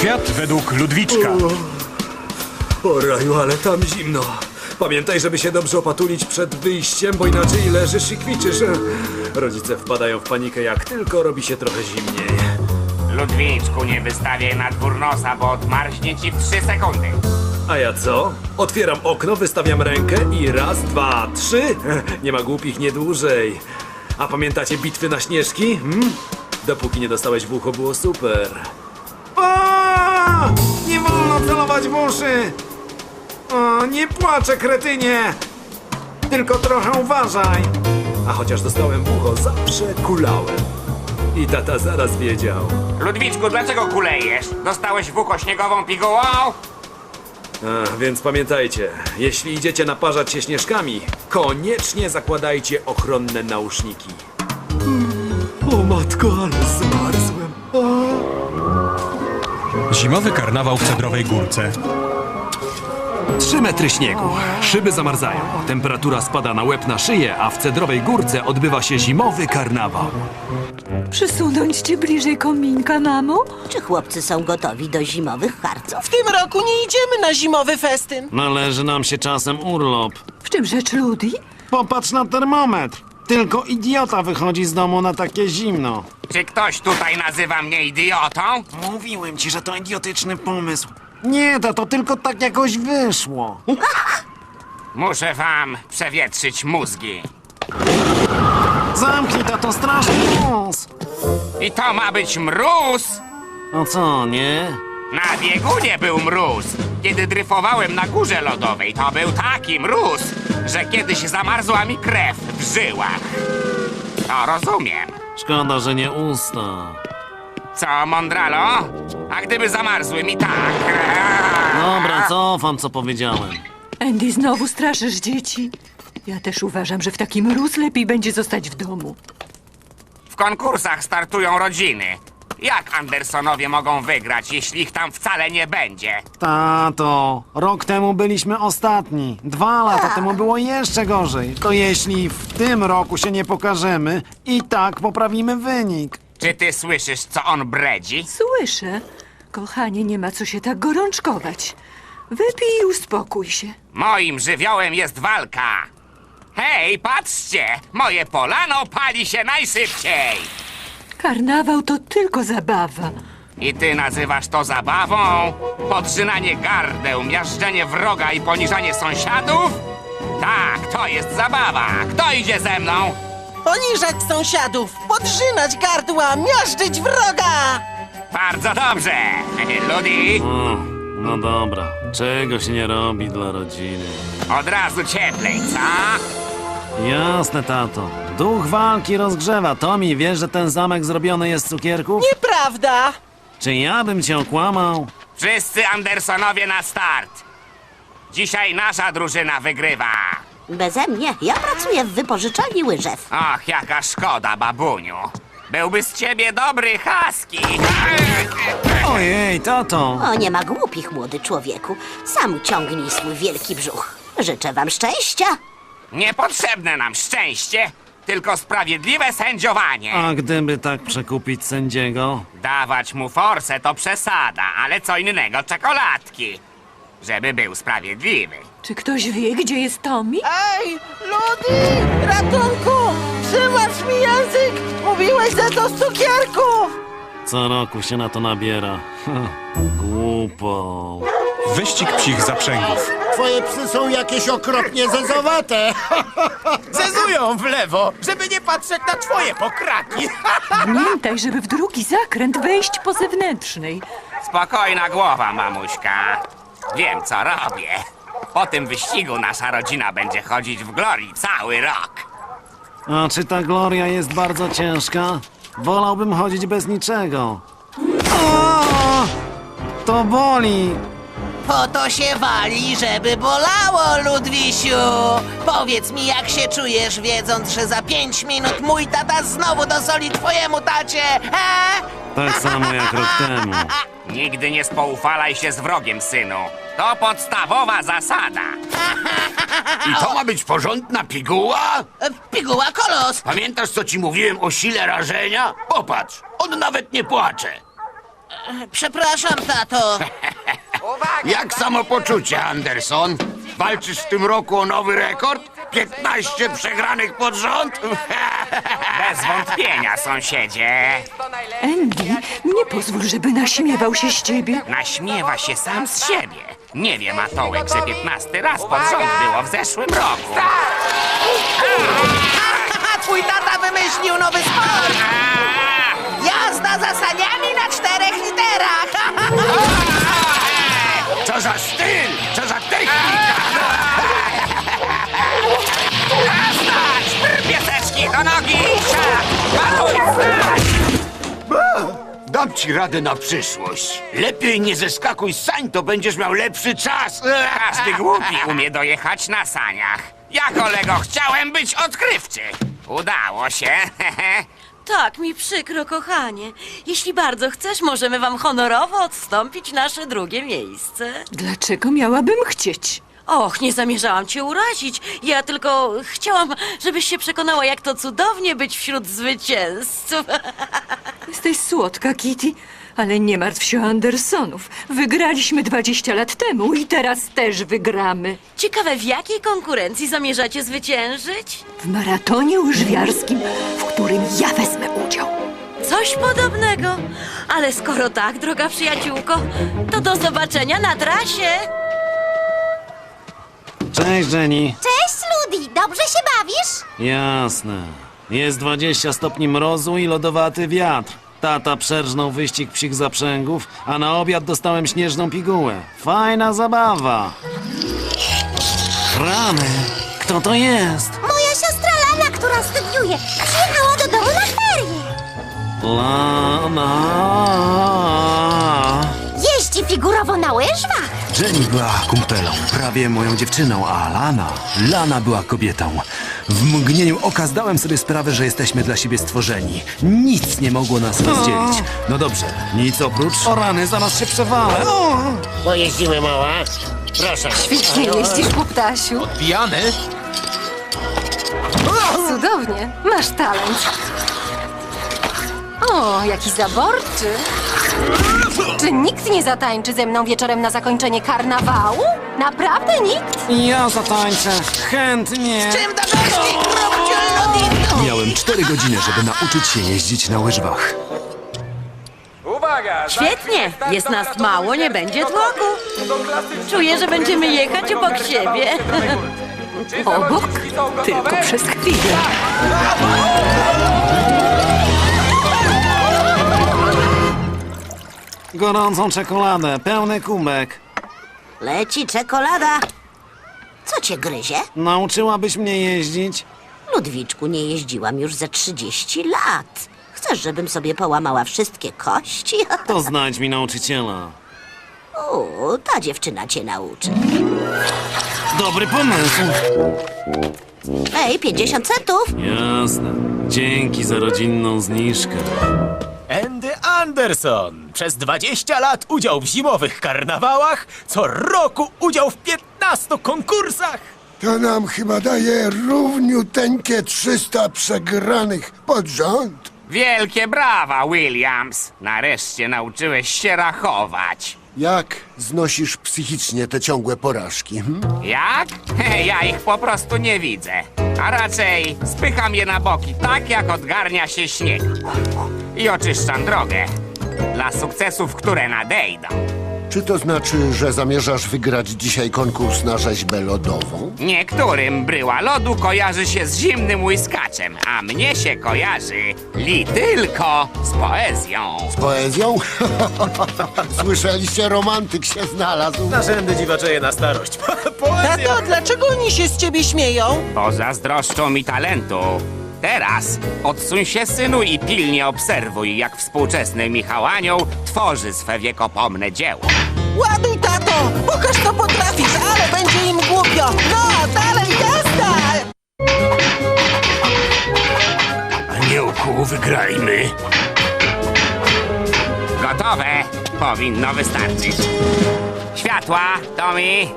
Świat według Ludwiczka. O raju, ale tam zimno. Pamiętaj, żeby się dobrze opatulić przed wyjściem, bo inaczej leżysz i kwiczysz. Rodzice wpadają w panikę, jak tylko robi się trochę zimniej. Ludwiczku, nie wystawiaj na dwór nosa, bo odmarznie ci w trzy sekundy. A ja co? Otwieram okno, wystawiam rękę i raz, dwa, trzy. Nie ma głupich nie dłużej. A pamiętacie bitwy na śnieżki? Hmm? Dopóki nie dostałeś w ucho, było super. Nie wolno celować w uszy! O, nie płaczę, kretynie! Tylko trochę uważaj! A chociaż dostałem w ucho, zawsze kulałem. I tata zaraz wiedział. Ludwiczku, dlaczego kulejesz? Dostałeś w ucho śniegową pigułą? A, więc pamiętajcie, jeśli idziecie naparzać się śnieżkami, koniecznie zakładajcie ochronne nauszniki. O matko, ale zmarzłem. Zimowy karnawał w Cedrowej Górce. Trzy metry śniegu, szyby zamarzają, temperatura spada na łeb na szyję, a w Cedrowej Górce odbywa się zimowy karnawał. Przysunąć cię bliżej kominka, mamo? Czy chłopcy są gotowi do zimowych harców? W tym roku nie idziemy na zimowy festyn. Należy nam się czasem urlop. W czym rzecz, Ludi? Popatrz na termometr. Tylko idiota wychodzi z domu na takie zimno. Czy ktoś tutaj nazywa mnie idiotą? Mówiłem ci, że to idiotyczny pomysł. Nie, to, to tylko tak jakoś wyszło. Muszę wam przewietrzyć mózgi. Zamknij to, to straszny nos. I to ma być mróz? No co, nie? Na biegunie był mróz. Kiedy dryfowałem na górze lodowej, to był taki mróz, że kiedyś zamarzła mi krew w żyłach. To rozumiem. Szkoda, że nie usta. Co, Mondralo? A gdyby zamarzły mi tak? Dobra, cofam, co powiedziałem. Andy, znowu straszysz dzieci. Ja też uważam, że w taki mróz lepiej będzie zostać w domu. W konkursach startują rodziny. Jak Andersonowie mogą wygrać, jeśli ich tam wcale nie będzie? Tato, rok temu byliśmy ostatni. Dwa lata temu było jeszcze gorzej. To jeśli w tym roku się nie pokażemy, i tak poprawimy wynik. Czy ty słyszysz, co on bredzi? Słyszę. Kochanie, nie ma co się tak gorączkować. Wypij i uspokój się. Moim żywiołem jest walka. Hej, patrzcie! Moje polano pali się najszybciej! Karnawał to tylko zabawa. I ty nazywasz to zabawą? Podrzynanie gardeł, miażdżenie wroga i poniżanie sąsiadów? Tak, to jest zabawa. Kto idzie ze mną? Poniżać sąsiadów, podrzynać gardła, miażdżyć wroga! Bardzo dobrze. Ludi, O, no dobra, czego się nie robi dla rodziny. od razu cieplej, co? Jasne, tato. Duch walki rozgrzewa. Tomi, wiesz, że ten zamek zrobiony jest z cukierków? Nieprawda! Czy ja bym cię okłamał? Wszyscy Andersonowie na start. Dzisiaj nasza drużyna wygrywa. Beze mnie. Ja pracuję w wypożyczalni łyżew. Och, jaka szkoda, babuniu. Byłby z ciebie dobry husky. Ojej, tato! O, nie ma głupich, młody człowieku. Sam ciągnij swój wielki brzuch. Życzę wam szczęścia. Niepotrzebne nam szczęście, tylko sprawiedliwe sędziowanie. A gdyby tak przekupić sędziego? Dawać mu forsę to przesada, ale co innego czekoladki. Żeby był sprawiedliwy. Czy ktoś wie, gdzie jest Tommy? Ej, Ludi! Ratunku! Trzymasz mi język! Mówiłeś, że to z cukierków! Co roku się na to nabiera. Głupo. Wyścig psich zaprzęgów. Twoje psy są jakieś okropnie zezowate. Zezują w lewo, żeby nie patrzeć na twoje pokraki. Pamiętaj, żeby w drugi zakręt wejść po zewnętrznej. Spokojna głowa, mamuśka. Wiem, co robię. Po tym wyścigu nasza rodzina będzie chodzić w glorii cały rok. A czy ta gloria jest bardzo ciężka? Wolałbym chodzić bez niczego. O! To boli! Po to się wali, żeby bolało, Ludwisiu! Powiedz mi, jak się czujesz, wiedząc, że za pięć minut mój tata znowu dosoli twojemu tacie, he? Tak samo jak rok temu. Nigdy nie spoufalaj się z wrogiem, synu. To podstawowa zasada. I to ma być porządna piguła? E, Piguła kolos! Pamiętasz, co ci mówiłem o sile rażenia? Popatrz, on nawet nie płacze. Przepraszam, tato. Jak samopoczucie, Anderson? Walczysz w tym roku o nowy rekord? 15 przegranych pod rząd? Bez wątpienia, sąsiedzie. Andy, nie pozwól, żeby naśmiewał się z ciebie. Naśmiewa się sam z siebie. Nie wiem, Matołek, że 15 raz pod rząd było w zeszłym roku. Twój tata wymyślił nowy sport! Jazda za saniami na czterech literach! Co za styl! Co za technika! Stać! Pieseczki do nogi! Siad! Dam ci radę na przyszłość. Lepiej nie zeskakuj z sań, to będziesz miał lepszy czas. Każdy głupi umie dojechać na saniach. Ja, kolego, chciałem być odkrywczy. Udało się. Tak, mi przykro, kochanie. Jeśli bardzo chcesz, możemy wam honorowo odstąpić nasze drugie miejsce. Dlaczego miałabym chcieć? Och, nie zamierzałam cię urazić. Ja tylko chciałam, żebyś się przekonała, jak to cudownie być wśród zwycięzców. Jesteś słodka, Kitty, ale nie martw się o Andersonów. Wygraliśmy 20 lat temu i teraz też wygramy. Ciekawe, w jakiej konkurencji zamierzacie zwyciężyć? W maratonie łyżwiarskim, w którym ja wezmę udział. Coś podobnego. Ale skoro tak, droga przyjaciółko, to do zobaczenia na trasie. Cześć, Jenny. Cześć, Ludi, dobrze się bawisz? Jasne. Jest 20 stopni mrozu i lodowaty wiatr. Tata przerżnął wyścig psich zaprzęgów, a na obiad dostałem śnieżną pigułę. Fajna zabawa. Rany, kto to jest? Moja siostra Lana, która studiuje, przyjechała do domu na ferie. Lana. Jeździ figurowo na łyżwach. Jenny była kumpelą, prawie moją dziewczyną, a Lana, Lana była kobietą. W mgnieniu oka zdałem sobie sprawę, że jesteśmy dla siebie stworzeni. Nic nie mogło nas rozdzielić. No dobrze, nic oprócz... O rany, zaraz się przewalę. Pojeździmy, mała. Proszę. Świetnie jeździsz, Puptasiu. Pijany? Cudownie. Masz talent. O, jaki zaborczy. Czy nikt nie zatańczy ze mną wieczorem na zakończenie karnawału? Naprawdę nikt? Ja zatańczę. Chętnie. Czym Ludi! Miałem cztery godziny, żeby nauczyć się jeździć na łyżwach. Świetnie, jest nas mało, nie będzie tłoku. Czuję, że będziemy jechać obok siebie. Obok? Tylko przez chwilę. Gorącą czekoladę, pełny kubek. Leci czekolada. Co cię gryzie? Nauczyłabyś mnie jeździć? Ludwiczku, nie jeździłam już ze 30 lat. Chcesz, żebym sobie połamała wszystkie kości? To znajdź mi nauczyciela. O, ta dziewczyna cię nauczy. Dobry pomysł. Ej, 50 centów? Jasne. Dzięki za rodzinną zniżkę. Anderson. Przez 20 lat udział w zimowych karnawałach, co roku udział w 15 konkursach. To nam chyba daje równiuteńkie 300 przegranych pod rząd. Wielkie brawa, Williams! Nareszcie nauczyłeś się rachować. Jak znosisz psychicznie te ciągłe porażki? Hm? Jak? Ja ich po prostu nie widzę. A raczej spycham je na boki, tak jak odgarnia się śnieg. I oczyszczam drogę dla sukcesów, które nadejdą. Czy to znaczy, że zamierzasz wygrać dzisiaj konkurs na rzeźbę lodową? Niektórym bryła lodu kojarzy się z zimnym łyskaczem, a mnie się kojarzy li tylko z poezją. Z poezją? Słyszeliście, romantyk się znalazł. Narzędy dziwaczeje na starość. Poezja. Tato, dlaczego oni się z ciebie śmieją? Pozazdroszczą mi talentu. Teraz odsuń się, synu, i pilnie obserwuj, jak współczesny Michał Anioł tworzy swe wiekopomne dzieło. Ładuj, tato! Pokaż, co potrafisz, ale będzie im głupio! No, dalej, jazda! Aniołku, wygrajmy! Gotowe! Powinno wystarczyć. Światła, Tommy!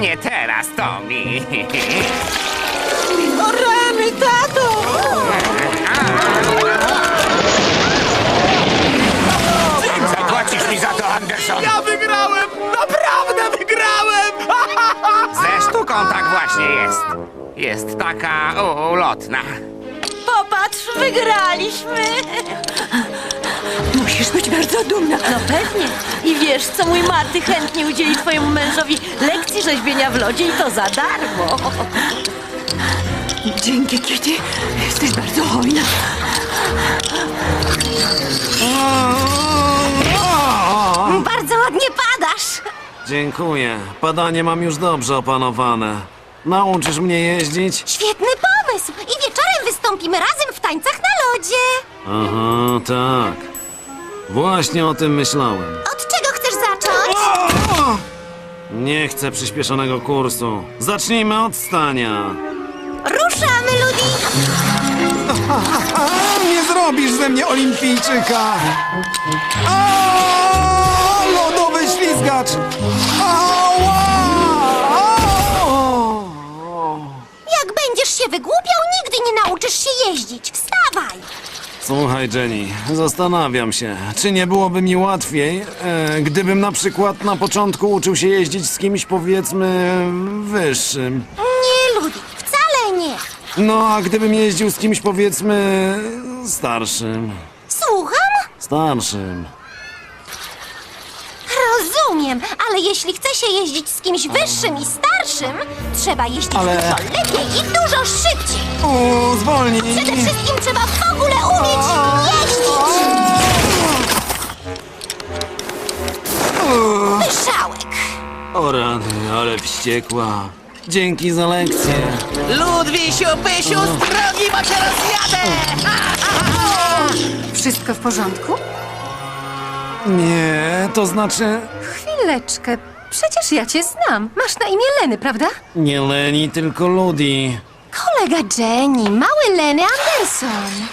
Nie teraz, Tommy. O tato! Zapłacisz mi za to, Anderson. Ja wygrałem! Naprawdę wygrałem! Ze sztuką tak właśnie jest. Jest taka ulotna. Popatrz, wygraliśmy! Musisz być bardzo dumna. No pewnie. I wiesz co, mój Marty chętnie udzieli twojemu mężowi lekcji rzeźbienia w lodzie i to za darmo. Dzięki, Kitty. Jesteś bardzo hojna. Bardzo ładnie padasz. Dziękuję. Padanie mam już dobrze opanowane. Nauczysz mnie jeździć? Świetny pomysł! I wieczorem wystąpimy razem w tańcach na lodzie. Aha, tak. Właśnie o tym myślałem. Od czego chcesz zacząć? Nie chcę przyspieszonego kursu. Zacznijmy od stania. Ruszamy, Ludi! Nie zrobisz ze mnie olimpijczyka! A, Lodowy ślizgacz! Ała! Się wygłupiał, nigdy nie nauczysz się jeździć. Wstawaj! Słuchaj, Jenny, zastanawiam się, czy nie byłoby mi łatwiej, e, gdybym na przykład na początku uczył się jeździć z kimś, powiedzmy, wyższym. Nie, Ludi, wcale nie. No, a gdybym jeździł z kimś, powiedzmy, starszym. Słucham? Starszym. Rozumiem, ale jeśli chce się jeździć z kimś wyższym i starszym, trzeba jeździć Ale- dużo lepiej i dużo szybciej. O, zwolnij! Przede wszystkim trzeba w ogóle umieć jeździć. Pyszałek. O rany, ale wściekła. Dzięki za lekcję. Ludwisiu, Pysiu, z drogi, bo cię rozjadę! Wszystko w porządku? Nie, to znaczy... Chwileczkę. Przecież ja cię znam. Masz na imię Leny, prawda? Nie Leni, tylko Ludi. Kolega Jenny, mały Leny Anderson.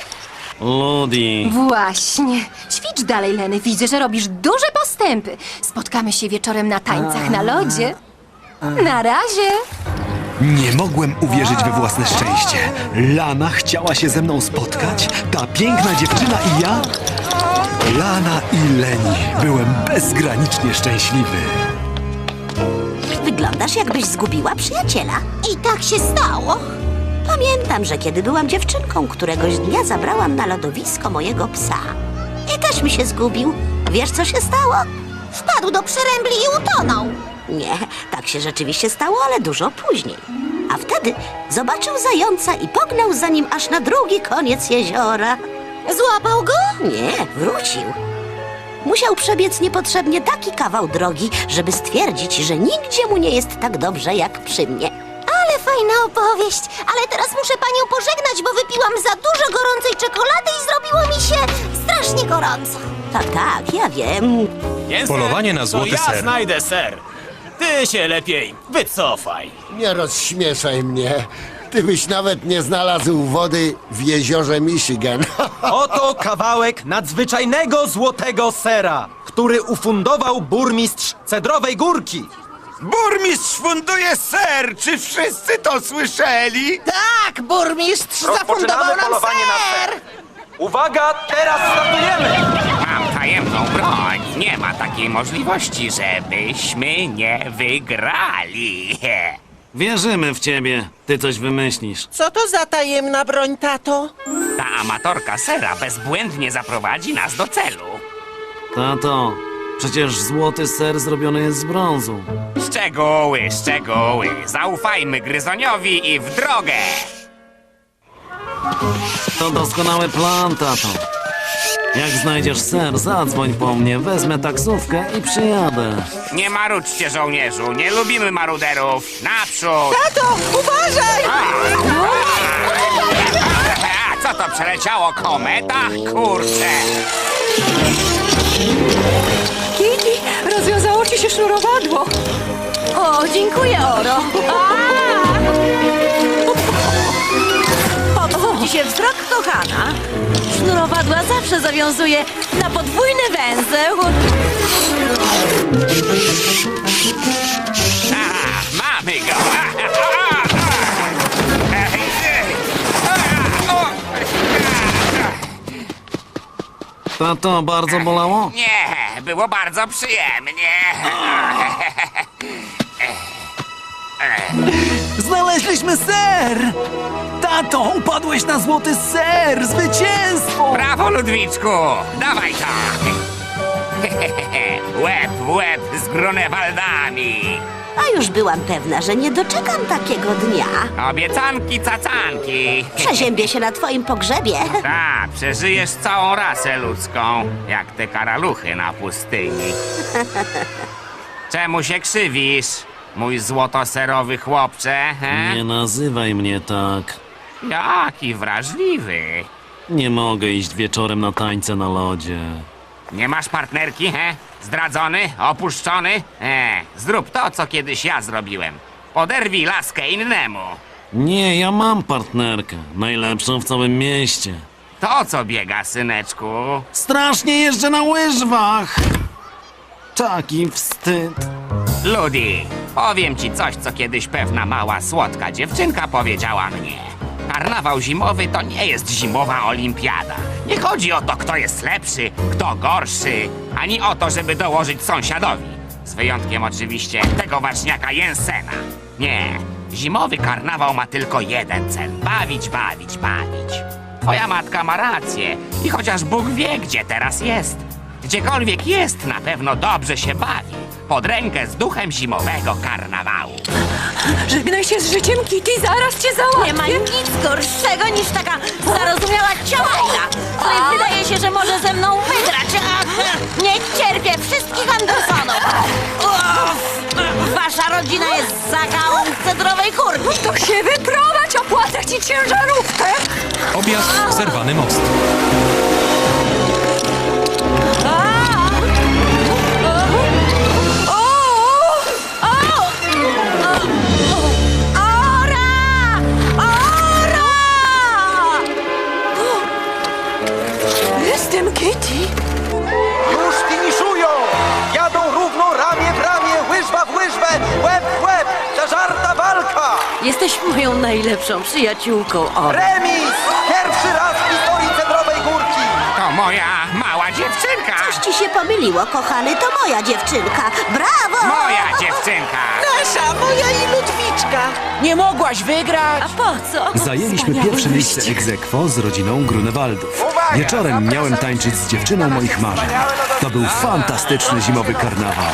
Ludi. Właśnie. Ćwicz dalej, Leny. Widzę, że robisz duże postępy. Spotkamy się wieczorem na tańcach na lodzie. Na razie. Nie mogłem uwierzyć we własne szczęście. Lana chciała się ze mną spotkać? Ta piękna dziewczyna i ja? Lana i Leni. Byłem bezgranicznie szczęśliwy. Wyglądasz, jakbyś zgubiła przyjaciela. I tak się stało. Pamiętam, że kiedy byłam dziewczynką, któregoś dnia zabrałam na lodowisko mojego psa. I też mi się zgubił. Wiesz, co się stało? Wpadł do przerębli i utonął. Nie, tak się rzeczywiście stało, ale dużo później. A wtedy zobaczył zająca i pognał za nim aż na drugi koniec jeziora. Złapał go? Nie, wrócił. Musiał przebiec niepotrzebnie taki kawał drogi, żeby stwierdzić, że nigdzie mu nie jest tak dobrze jak przy mnie. Ale fajna opowieść. Ale teraz muszę panią pożegnać, bo wypiłam za dużo gorącej czekolady i zrobiło mi się strasznie gorąco. Tak, tak, ja wiem. Polowanie na złoty ja ser. znajdę ser. Ty się lepiej wycofaj. Nie rozśmieszaj mnie. Ty byś nawet nie znalazł wody w jeziorze Michigan. Oto kawałek nadzwyczajnego złotego sera, który ufundował burmistrz Cedrowej Górki. Burmistrz funduje ser! Czy wszyscy to słyszeli? Tak, burmistrz zafundował nam ser. Uwaga, teraz startujemy! Tajemną broń. Nie ma takiej możliwości, żebyśmy nie wygrali. Wierzymy w ciebie. Ty coś wymyślisz. Co to za tajemna broń, tato? Ta amatorka sera bezbłędnie zaprowadzi nas do celu. Tato, przecież złoty ser zrobiony jest z brązu. Szczegóły, szczegóły. Zaufajmy gryzoniowi i w drogę. To doskonały plan, tato. Jak znajdziesz ser, zadzwoń po mnie, wezmę taksówkę i przyjadę. Nie marudźcie, żołnierzu. Nie lubimy maruderów. Naprzód! Tato, uważaj! A, co to przeleciało? Kometa? Kurczę! Kitty, rozwiązało ci się sznurowadło. O, dziękuję, Oro. Popsuł ci się wzrok, kochana. Sznurowadła zawsze zawiązuje na podwójny węzeł. A, mamy go! Tato, bardzo bolało? Nie, było bardzo przyjemnie. Znaleźliśmy ser! Tato, upadłeś na złoty ser! Zwycięstwo! Brawo, Ludwiczku! Dawaj to! łeb w łeb z Grunewaldami! A już byłam pewna, że nie doczekam takiego dnia. Obiecanki, cacanki! Przeziębię się na twoim pogrzebie. Tak, przeżyjesz całą rasę ludzką, jak te karaluchy na pustyni. Czemu się krzywisz, mój złotoserowy chłopcze? He? Nie nazywaj mnie tak. Jaki wrażliwy. Nie mogę iść wieczorem na tańce na lodzie. Nie masz partnerki, he? Zdradzony? Opuszczony? E, zrób to, co kiedyś ja zrobiłem. Poderwij laskę innemu. Nie, ja mam partnerkę. Najlepszą w całym mieście. To co biega, syneczku? Strasznie jeżdżę na łyżwach! Taki wstyd. Ludi, powiem ci coś, co kiedyś pewna mała, słodka dziewczynka powiedziała mnie. Karnawał zimowy to nie jest zimowa olimpiada. Nie chodzi o to, kto jest lepszy, kto gorszy, ani o to, żeby dołożyć sąsiadowi. Z wyjątkiem oczywiście tego ważniaka Jensena. Nie, zimowy karnawał ma tylko jeden cel. Bawić, bawić, bawić. Twoja matka ma rację i chociaż Bóg wie, gdzie teraz jest, gdziekolwiek jest, na pewno dobrze się bawi. Pod rękę z duchem zimowego karnawału. Żegnaj się z życiem, Kitty, zaraz cię załatwię. Nie ma nic gorszego niż taka zarozumiała ciałajna, której wydaje się, że może ze mną wygrać. Nie cierpię wszystkich Andersonów. Wasza rodzina jest zagałą cedrowej kurki. To się wyprowadź, opłacę ci ciężarówkę. Objazd zerwany most. Moją najlepszą przyjaciółką, Ora. Remis! Pierwszy raz w historii Cedrowej Górki! To moja mała dziewczynka! Coś ci się pomyliło, kochany, to moja dziewczynka. Brawo! Moja dziewczynka! Nasza, moja i Ludwiczka. Nie mogłaś wygrać. A po co? Zajęliśmy Wspaniały pierwsze miejsce wyścig. ex aequo z rodziną Grunewaldów. Uwaga! Wieczorem miałem tańczyć z dziewczyną moich marzeń. To był fantastyczny zimowy karnawał.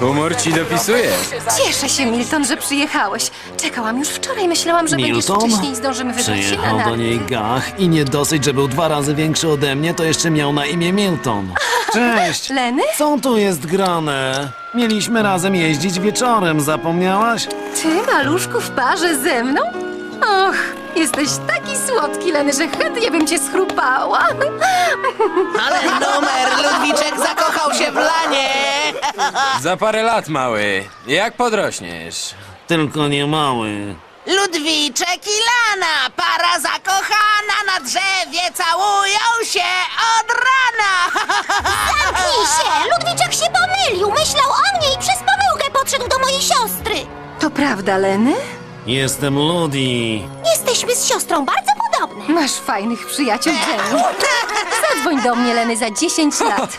Humor ci dopisuje. Cieszę się, Milton, że przyjechałeś. Czekałam już wczoraj, myślałam, że będziesz Milton? wcześniej i zdążymy wybrać się na Przyjechał do narty. niej Gach i nie dosyć, że był dwa razy większy ode mnie, to jeszcze miał na imię Milton. Cześć! Leny? Co tu jest grane? Mieliśmy razem jeździć wieczorem, zapomniałaś? Ty, maluszku, w parze ze mną? Och, jesteś taki słodki, Leny, że chętnie bym cię schrupała. Ale numer, Ludwiczek zakochał się w lanie. Za parę lat, mały. Jak podrośniesz? Tylko nie mały. Ludwiczek i Lana, para zakochana na drzewie, całują się od rana. Zamknij się! Ludwiczek się pomylił! Myślał o mnie i przez pomyłkę podszedł do mojej siostry. To prawda, Leny? Jestem Ludi. Jesteśmy z siostrą bardzo podobne. Masz fajnych przyjaciół, Jenny. Zadzwoń do mnie, Leny, za 10 lat.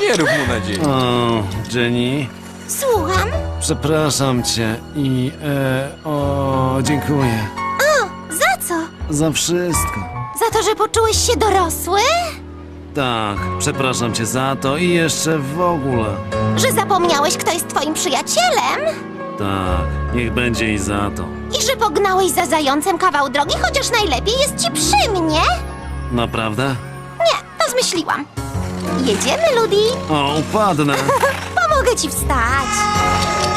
Nie rób mu nadziei. O, Jenny, Słucham? przepraszam cię i e, o, dziękuję O, za co? za wszystko. Za to, że poczułeś się dorosły? Tak, przepraszam cię za to i jeszcze w ogóle. Że zapomniałeś, kto jest twoim przyjacielem? Tak, niech będzie i za to. I że pognałeś za zającem kawał drogi, chociaż najlepiej jest ci przy mnie? Naprawdę? Nie, to zmyśliłam. Jedziemy, Ludi. O, upadnę. Pomogę ci wstać.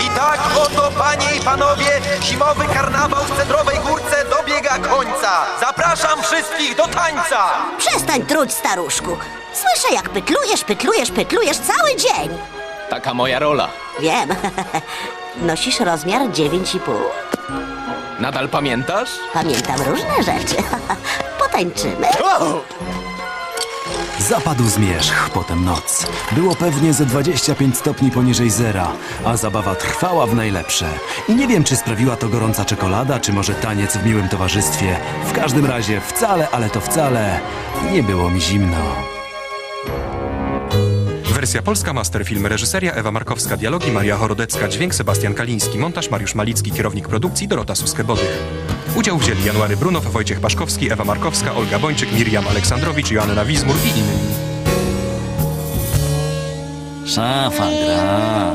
I tak oto, panie i panowie, zimowy karnawał w Cedrowej Górce dobiega końca. Zapraszam wszystkich do tańca! Przestań truć, staruszku. Słyszę, jak pytlujesz, pytlujesz, pytlujesz cały dzień. Taka moja rola. Wiem. Nosisz rozmiar 9,5. Nadal pamiętasz? Pamiętam różne rzeczy. Potańczymy. Zapadł zmierzch, potem noc. Było pewnie ze 25 stopni poniżej zera, a zabawa trwała w najlepsze. I nie wiem, czy sprawiła to gorąca czekolada, czy może taniec w miłym towarzystwie. W każdym razie wcale, ale to wcale nie było mi zimno. Wersja polska, masterfilm, reżyseria Ewa Markowska, dialogi Maria Chorodecka, dźwięk Sebastian Kaliński, montaż Mariusz Malicki, kierownik produkcji Dorota Suske-Bodych. Udział wzięli January Brunow, Wojciech Paszkowski, Ewa Markowska, Olga Bończyk, Miriam Aleksandrowicz, Joanna Wizmur i inni. Szafa gra.